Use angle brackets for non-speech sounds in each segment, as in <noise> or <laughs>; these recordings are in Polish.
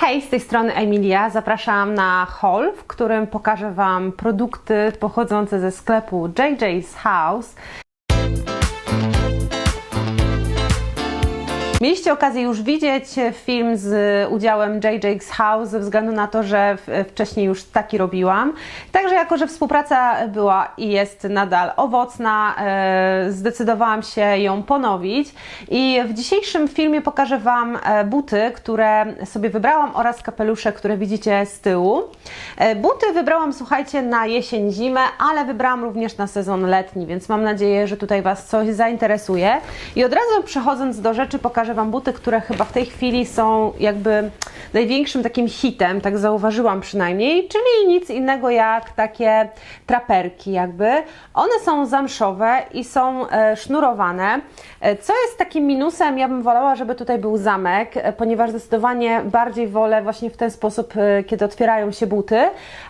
Hej, z tej strony Emilia. Zapraszam na haul, w którym pokażę Wam produkty pochodzące ze sklepu JJ's House. Mieliście okazję już widzieć film z udziałem JJ's House ze względu na to, że wcześniej już taki robiłam. Także jako, że współpraca była i jest nadal owocna, e, zdecydowałam się ją ponowić i w dzisiejszym filmie pokażę Wam e, buty, które sobie wybrałam oraz kapelusze, które widzicie z tyłu. E, Buty wybrałam, słuchajcie, na jesień, zimę, ale wybrałam również na sezon letni, więc mam nadzieję, że tutaj Was coś zainteresuje. I od razu przechodząc do rzeczy, pokażę Wam buty, które chyba w tej chwili są jakby największym takim hitem, tak zauważyłam przynajmniej, czyli nic innego jak takie traperki jakby. One są zamszowe i są e, sznurowane, e, co jest takim minusem, ja bym wolała, żeby tutaj był zamek, e, ponieważ zdecydowanie bardziej wolę właśnie w ten sposób, kiedy otwierają się buty,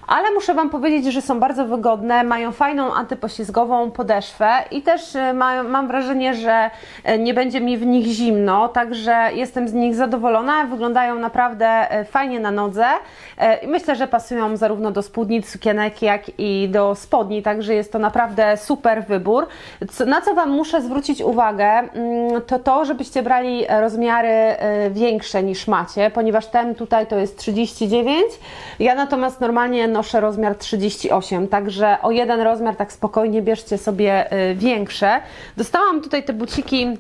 ale muszę Wam powiedzieć, że są bardzo wygodne, mają fajną antypoślizgową podeszwę i też mam wrażenie, że nie będzie mi w nich zimno, także jestem z nich zadowolona, wyglądają naprawdę e, fajnie na nodze e, i myślę, że pasują zarówno do spódnic, sukienek, jak i do spodni, także jest to naprawdę super wybór. Na co Wam muszę zwrócić uwagę, mm, to to, żebyście brali rozmiary e, większe niż macie, ponieważ ten tutaj to jest 39, ja natomiast normalnie noszę rozmiar 38, także o jeden rozmiar tak spokojnie bierzcie sobie większe. Dostałam tutaj te buciki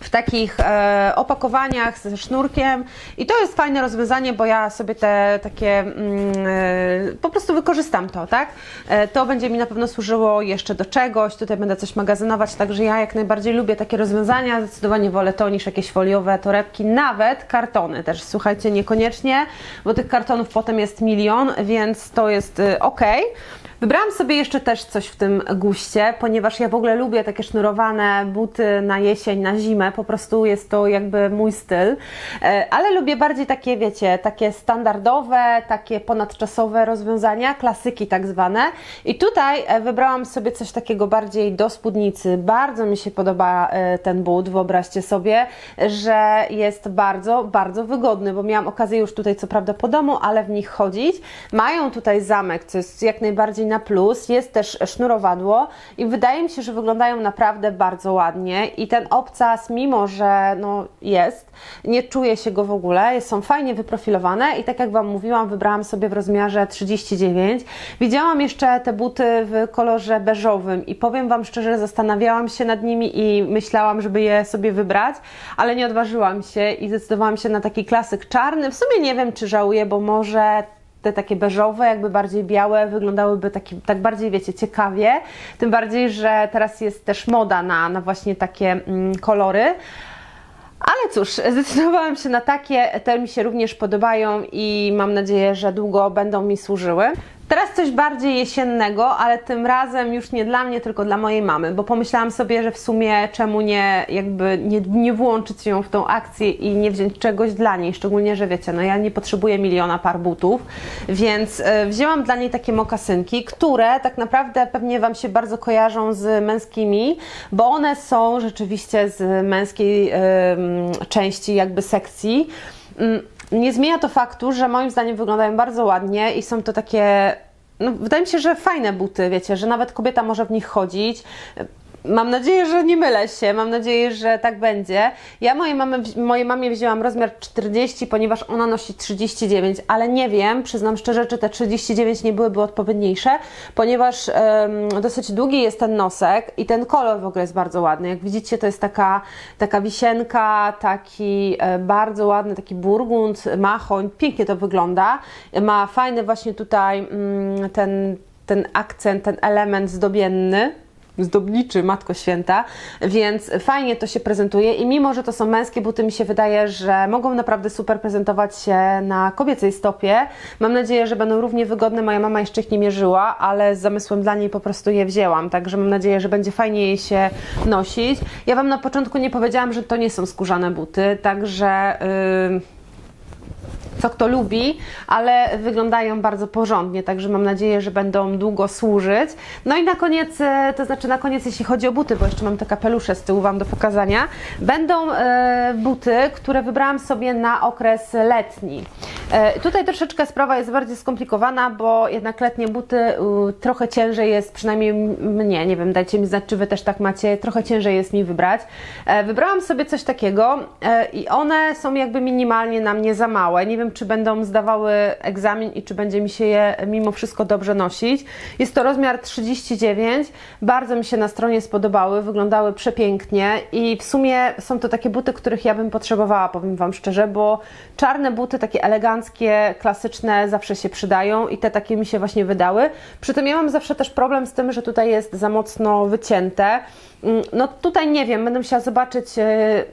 w takich e, opakowaniach ze sznurkiem i to jest fajne rozwiązanie, bo ja sobie te takie mm, e, po prostu wykorzystam to, tak? E, to będzie mi na pewno służyło jeszcze do czegoś, tutaj będę coś magazynować, także ja jak najbardziej lubię takie rozwiązania, zdecydowanie wolę to niż jakieś foliowe torebki, nawet kartony też, słuchajcie, niekoniecznie, bo tych kartonów potem jest milion, więc to jest y, ok. Wybrałam sobie jeszcze też coś w tym guście, ponieważ ja w ogóle lubię takie sznurowane buty na jesień, na zimę, po prostu jest to jakby mój styl, E, ale lubię bardziej takie, wiecie, takie standardowe, takie ponadczasowe rozwiązania, klasyki tak zwane. I tutaj e, wybrałam sobie coś takiego bardziej do spódnicy. Bardzo mi się podoba e, ten but, wyobraźcie sobie, że jest bardzo, bardzo wygodny, bo miałam okazję już tutaj co prawda po domu, ale w nich chodzić. Mają tutaj zamek, co jest jak najbardziej na plus, jest też sznurowadło i wydaje mi się, że wyglądają naprawdę bardzo ładnie i ten obcas, mimo że no jest, nie czuję się go w ogóle, są fajnie wyprofilowane i tak jak Wam mówiłam, wybrałam sobie w rozmiarze 39. Widziałam jeszcze te buty w kolorze beżowym i powiem Wam szczerze, zastanawiałam się nad nimi i myślałam, żeby je sobie wybrać, ale nie odważyłam się i zdecydowałam się na taki klasyk czarny. W sumie nie wiem, czy żałuję, bo może te takie beżowe, jakby bardziej białe, wyglądałyby taki, tak bardziej, wiecie, ciekawie. Tym bardziej, że teraz jest też moda na, na właśnie takie mm, kolory. Ale cóż, <laughs> zdecydowałam się na takie, te mi się również podobają i mam nadzieję, że długo będą mi służyły. Teraz coś bardziej jesiennego, ale tym razem już nie dla mnie, tylko dla mojej mamy, bo pomyślałam sobie, że w sumie czemu nie jakby nie, nie włączyć ją w tą akcję i nie wziąć czegoś dla niej, szczególnie, że wiecie, no ja nie potrzebuję miliona par butów, więc e, wzięłam dla niej takie mokasynki, które tak naprawdę pewnie Wam się bardzo kojarzą z męskimi, bo one są rzeczywiście z męskiej em, części jakby sekcji. Mm, Nie zmienia to faktu, że moim zdaniem wyglądają bardzo ładnie i są to takie, no, wydaje mi się, że fajne buty, wiecie, że nawet kobieta może w nich chodzić. Mam nadzieję, że nie mylę się, mam nadzieję, że tak będzie. Ja mojej, mamy, mojej mamie wzięłam rozmiar 40, ponieważ ona nosi 39, ale nie wiem, przyznam szczerze, czy te 39 nie byłyby odpowiedniejsze, ponieważ em, dosyć długi jest ten nosek i ten kolor w ogóle jest bardzo ładny. Jak widzicie, to jest taka, taka wisienka, taki e, bardzo ładny, taki burgund, machoń, pięknie to wygląda. Ma fajny właśnie tutaj mm, ten, ten akcent, ten element zdobienny zdobniczy, Matko Święta, więc fajnie to się prezentuje i mimo, że to są męskie buty, mi się wydaje, że mogą naprawdę super prezentować się na kobiecej stopie. Mam nadzieję, że będą równie wygodne. Moja mama jeszcze ich nie mierzyła, ale z zamysłem dla niej po prostu je wzięłam, także mam nadzieję, że będzie fajnie jej się nosić. Ja Wam na początku nie powiedziałam, że to nie są skórzane buty, także... Yy co kto lubi, ale wyglądają bardzo porządnie, także mam nadzieję, że będą długo służyć. No i na koniec, e, to znaczy na koniec, jeśli chodzi o buty, bo jeszcze mam te kapelusze z tyłu Wam do pokazania, będą e, buty, które wybrałam sobie na okres letni. E, Tutaj troszeczkę sprawa jest bardziej skomplikowana, bo jednak letnie buty trochę ciężej jest, przynajmniej mnie, nie wiem, dajcie mi znać, czy Wy też tak macie, trochę ciężej jest mi wybrać. Wybrałam sobie coś takiego i one są jakby minimalnie na mnie za małe. Nie wiem, czy będą zdawały egzamin i czy będzie mi się je mimo wszystko dobrze nosić. Jest to rozmiar 39, bardzo mi się na stronie spodobały, wyglądały przepięknie i w sumie są to takie buty, których ja bym potrzebowała, powiem Wam szczerze, bo czarne buty, takie eleganckie, klasyczne, zawsze się przydają i te takie mi się właśnie wydały. Przy tym ja mam zawsze też problem z tym, że tutaj jest za mocno wycięte. Mm, No tutaj nie wiem, będę musiała zobaczyć, e,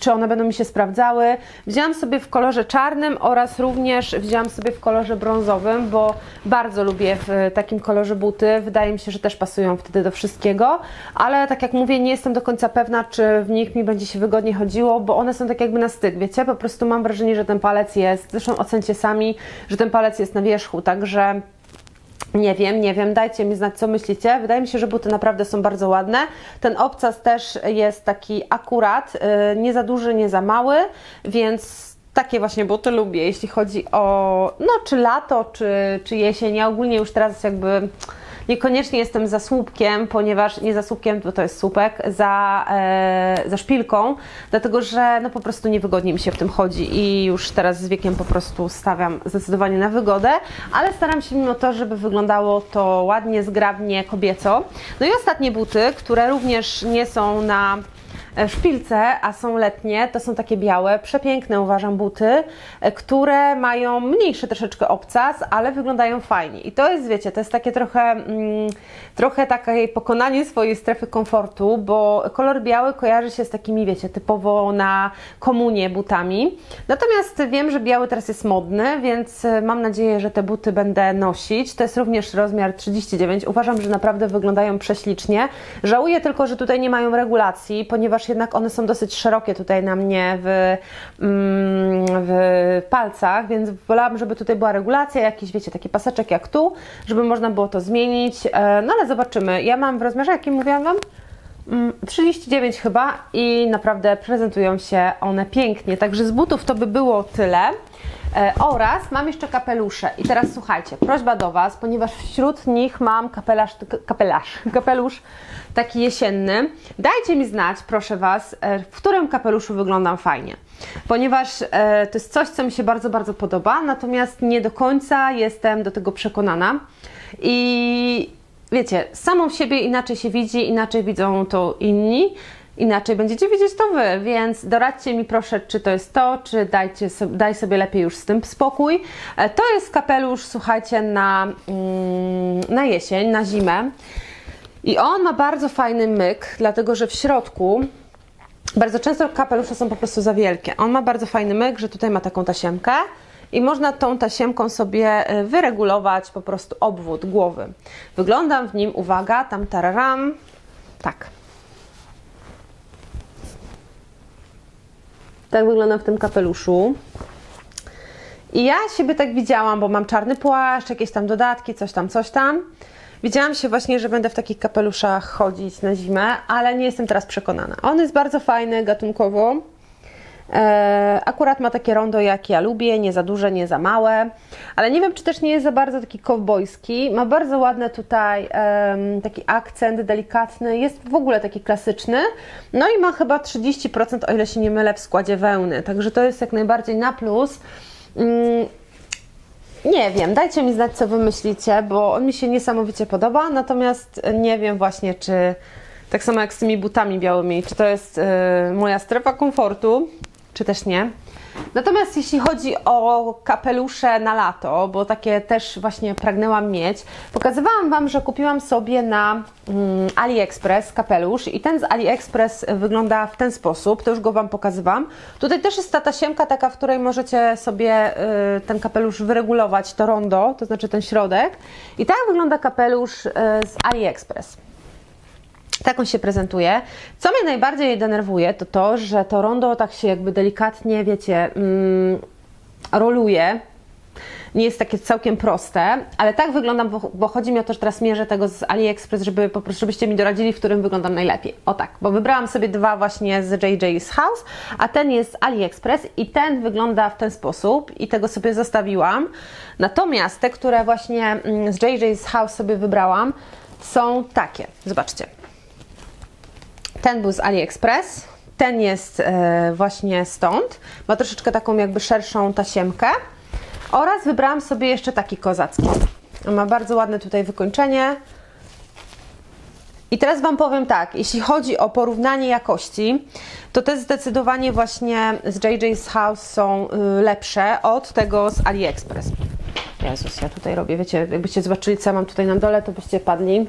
czy one będą mi się sprawdzały. Wzięłam sobie w kolorze czarnym oraz również wzięłam sobie w kolorze brązowym, bo bardzo lubię w takim kolorze buty. Wydaje mi się, że też pasują wtedy do wszystkiego, ale tak jak mówię, nie jestem do końca pewna, czy w nich mi będzie się wygodnie chodziło, bo one są tak jakby na styk, wiecie? Po prostu mam wrażenie, że ten palec jest, zresztą ocencie sami, że ten palec jest na wierzchu, także nie wiem, nie wiem, dajcie mi znać, co myślicie. Wydaje mi się, że buty naprawdę są bardzo ładne. Ten obcas też jest taki akurat, yy, nie za duży, nie za mały, więc takie właśnie buty lubię, jeśli chodzi o, no, czy lato, czy, czy jesień. Ja ogólnie już teraz jakby niekoniecznie jestem za słupkiem, ponieważ nie za słupkiem, bo to jest słupek, za, e, za szpilką, dlatego że no po prostu niewygodnie mi się w tym chodzi i już teraz z wiekiem po prostu stawiam zdecydowanie na wygodę, ale staram się mimo to, żeby wyglądało to ładnie, zgrabnie, kobieco. No i ostatnie buty, które również nie są na szpilce, a są letnie, to są takie białe, przepiękne uważam buty, e, które mają mniejszy troszeczkę obcas, ale wyglądają fajnie. I to jest, wiecie, to jest takie trochę, mm, trochę takie pokonanie swojej strefy komfortu, bo kolor biały kojarzy się z takimi, wiecie, typowo na komunie butami. Natomiast wiem, że biały teraz jest modny, więc e, mam nadzieję, że te buty będę nosić. To jest również rozmiar 39. Uważam, że naprawdę wyglądają prześlicznie. Żałuję tylko, że tutaj nie mają regulacji, ponieważ jednak one są dosyć szerokie tutaj na mnie w, mm, w palcach, więc wolałabym, żeby tutaj była regulacja, jakiś, wiecie, taki paseczek jak tu, żeby można było to zmienić. E, No ale zobaczymy. Ja mam w rozmiarze, jakim mówiłam Wam? Mm, 39 chyba i naprawdę prezentują się one pięknie. Także z butów to by było tyle. E, oraz mam jeszcze kapelusze. I teraz słuchajcie, prośba do Was, ponieważ wśród nich mam kapelarz, kapelarz, <laughs> kapelusz taki jesienny. Dajcie mi znać, proszę Was, e, w którym kapeluszu wyglądam fajnie. Ponieważ e, to jest coś, co mi się bardzo, bardzo podoba, natomiast nie do końca jestem do tego przekonana. I wiecie, samą siebie inaczej się widzi, inaczej widzą to inni, inaczej będziecie widzieć to wy, więc doradźcie mi proszę, czy to jest to, czy dajcie sobie, daj sobie lepiej już z tym spokój. E, To jest kapelusz, słuchajcie, na, mm, na jesień, na zimę. I on ma bardzo fajny myk, dlatego że w środku bardzo często kapelusze są po prostu za wielkie. On ma bardzo fajny myk, że tutaj ma taką tasiemkę i można tą tasiemką sobie e, wyregulować po prostu obwód głowy. Wyglądam w nim, uwaga, tam tararam, tak. Tak wyglądam w tym kapeluszu. I ja siebie tak widziałam, bo mam czarny płaszcz, jakieś tam dodatki, coś tam, coś tam. Widziałam się właśnie, że będę w takich kapeluszach chodzić na zimę, ale nie jestem teraz przekonana. On jest bardzo fajny gatunkowo. E, akurat ma takie rondo, jak ja lubię, nie za duże, nie za małe, ale nie wiem, czy też nie jest za bardzo taki kowbojski. Ma bardzo ładny tutaj taki akcent delikatny, jest w ogóle taki klasyczny. No i ma chyba 30%, o ile się nie mylę, w składzie wełny, także to jest jak najbardziej na plus. Mm, nie wiem, dajcie mi znać, co wy myślicie, bo on mi się niesamowicie podoba, natomiast nie wiem właśnie, czy tak samo jak z tymi butami białymi, czy to jest y, moja strefa komfortu, czy też nie. Natomiast jeśli chodzi o kapelusze na lato, bo takie też właśnie pragnęłam mieć, pokazywałam Wam, że kupiłam sobie na mm, AliExpress kapelusz i ten z AliExpress wygląda w ten sposób, to już go Wam pokazywałam. Tutaj też jest ta tasiemka taka, w której możecie sobie y, ten kapelusz wyregulować, to rondo, to znaczy ten środek. I tak wygląda kapelusz y, z AliExpress. Tak on się prezentuje. Co mnie najbardziej denerwuje, to to, że to rondo tak się jakby delikatnie, wiecie, mm, roluje. nie jest takie całkiem proste, ale tak wyglądam, bo, bo chodzi mi o to, że teraz mierzę tego z AliExpress, żeby po prostu, żebyście mi doradzili, w którym wyglądam najlepiej. O tak, bo wybrałam sobie dwa właśnie z JJ's House, a ten jest z AliExpress i ten wygląda w ten sposób i tego sobie zostawiłam. Natomiast te, które właśnie mm, z JJ's House sobie wybrałam, są takie. Zobaczcie. Ten był z AliExpress, ten jest e, właśnie stąd. Ma troszeczkę taką jakby szerszą tasiemkę. Oraz wybrałam sobie jeszcze taki kozacki. Ma bardzo ładne tutaj wykończenie. I teraz Wam powiem tak, jeśli chodzi o porównanie jakości, to te zdecydowanie właśnie z JJ's House są y, lepsze od tego z AliExpress. Jezus, ja tutaj robię, wiecie, jakbyście zobaczyli, co mam tutaj na dole, to byście padli.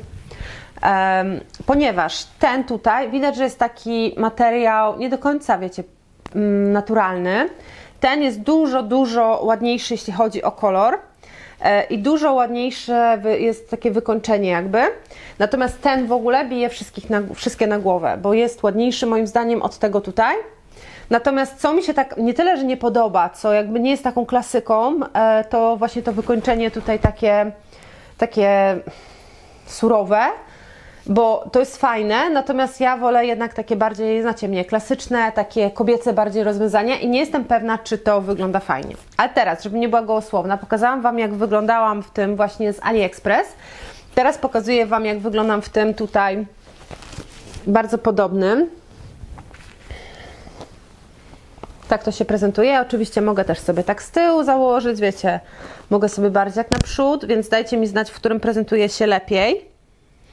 Ponieważ ten tutaj, widać, że jest taki materiał nie do końca, wiecie, mm, naturalny. Ten jest dużo, dużo ładniejszy, jeśli chodzi o kolor. E, I dużo ładniejsze jest takie wykończenie jakby. Natomiast ten w ogóle bije wszystkich na, wszystkie na głowę, bo jest ładniejszy moim zdaniem od tego tutaj. Natomiast co mi się tak nie tyle, że nie podoba, co jakby nie jest taką klasyką, e, to właśnie to wykończenie tutaj takie, takie surowe, bo to jest fajne, natomiast ja wolę jednak takie bardziej, znacie mnie, klasyczne, takie kobiece bardziej rozwiązania i nie jestem pewna, czy to wygląda fajnie. Ale teraz, żeby nie była gołosłowna, pokazałam Wam, jak wyglądałam w tym właśnie z AliExpress. Teraz pokazuję Wam, jak wyglądam w tym tutaj bardzo podobnym. Tak to się prezentuje. Oczywiście mogę też sobie tak z tyłu założyć, wiecie, mogę sobie bardziej jak naprzód, więc dajcie mi znać, w którym prezentuje się lepiej.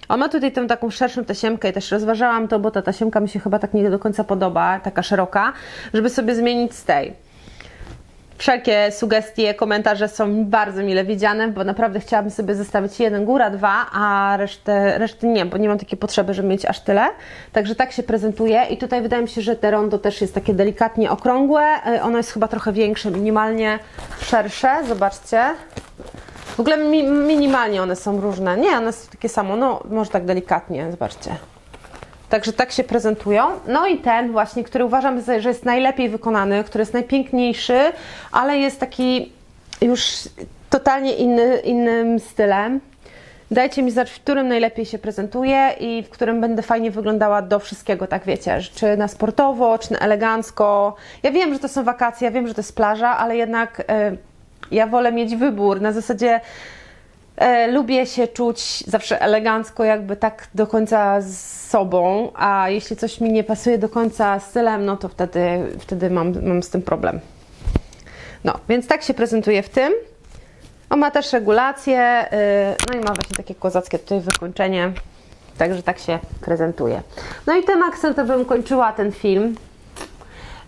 On ma tutaj tę taką szerszą tasiemkę i też rozważałam to, bo ta tasiemka mi się chyba tak nie do końca podoba, taka szeroka, żeby sobie zmienić z tej. Wszelkie sugestie, komentarze są bardzo mile widziane, bo naprawdę chciałabym sobie zostawić jeden góra, dwa, a resztę, reszty nie, bo nie mam takiej potrzeby, żeby mieć aż tyle. Także tak się prezentuje i tutaj wydaje mi się, że te rondo też jest takie delikatnie okrągłe. Y, Ono jest chyba trochę większe, minimalnie szersze. Zobaczcie. W ogóle mi, minimalnie one są różne. Nie, one są takie samo, no może tak delikatnie, zobaczcie. Także tak się prezentują. No i ten właśnie, który uważam, że jest najlepiej wykonany, który jest najpiękniejszy, ale jest taki już totalnie inny, innym stylem. Dajcie mi znać, w którym najlepiej się prezentuje i w którym będę fajnie wyglądała do wszystkiego, tak wiecie, czy na sportowo, czy na elegancko. Ja wiem, że to są wakacje, ja wiem, że to jest plaża, ale jednak e, ja wolę mieć wybór. Na zasadzie e, lubię się czuć zawsze elegancko, jakby tak do końca z sobą, a jeśli coś mi nie pasuje do końca stylem, no to wtedy, wtedy mam, mam z tym problem. No, więc tak się prezentuje w tym. On ma też regulację, yy, no i ma właśnie takie kozackie tutaj wykończenie. Także tak się prezentuje. No i tym akcentem bym kończyła ten film.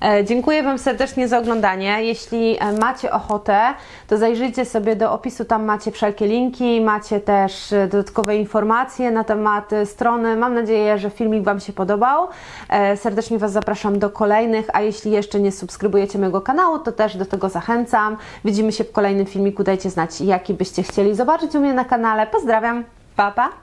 E, Dziękuję Wam serdecznie za oglądanie. Jeśli e, macie ochotę, to zajrzyjcie sobie do opisu, tam macie wszelkie linki, macie też e, dodatkowe informacje na temat strony. Mam nadzieję, że filmik Wam się podobał. Serdecznie Was zapraszam do kolejnych, a jeśli jeszcze nie subskrybujecie mojego kanału, to też do tego zachęcam. Widzimy się w kolejnym filmiku. Dajcie znać, jaki byście chcieli zobaczyć u mnie na kanale. Pozdrawiam, pa pa!